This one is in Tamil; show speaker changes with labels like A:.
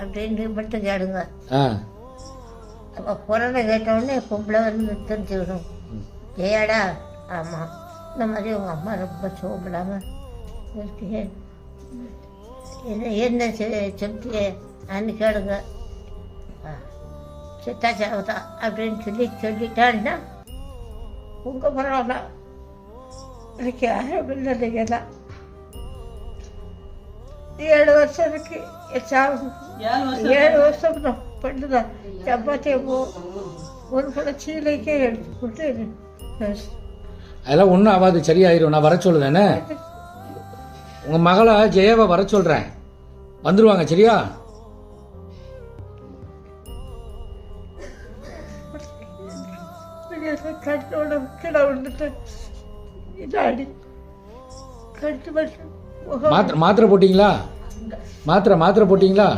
A: அப்படின்னு மட்டும் கேளுங்க. அப்போ குரலை கேட்டவுடனே பொம்பளை வந்து தெரிஞ்சுக்கணும் ஜெயாடா ஆமாம் இந்த மாதிரி உங்கள் அம்மா ரொம்ப சோம்பலாமல் இருக்கு. என்ன என்ன சொல்லியே அன்னு கேளுங்க. சித்தா சாவதா அப்படின்னு சொல்லி சொல்லிட்டான்னா உங்கள் பரவாயில்ல. எனக்கு யாரும் இல்லை நீங்கள் தான் ஏழு வருஷம் இருக்கு ஏழு வருஷம் தான் பண்ணுதான் சப்பாத்தியை போ ஒரு கூட சீலைக்கே எடுத்து போட்டு
B: அதெல்லாம் ஒன்றும் ஆகாது சரியாயிரும் நான் வர சொல்லுதானே உங்கள் மகளை ஜெயாவை வர சொல்கிறேன் வந்துருவாங்க சரியா
A: கட்டோட கிட வந்துட்டு இதாடி கட்டு மட்டும்
B: மாத்திரை மாத்திரை போட்டிங்களா? மாத்திரை மாத்திரை போட்டிங்களா?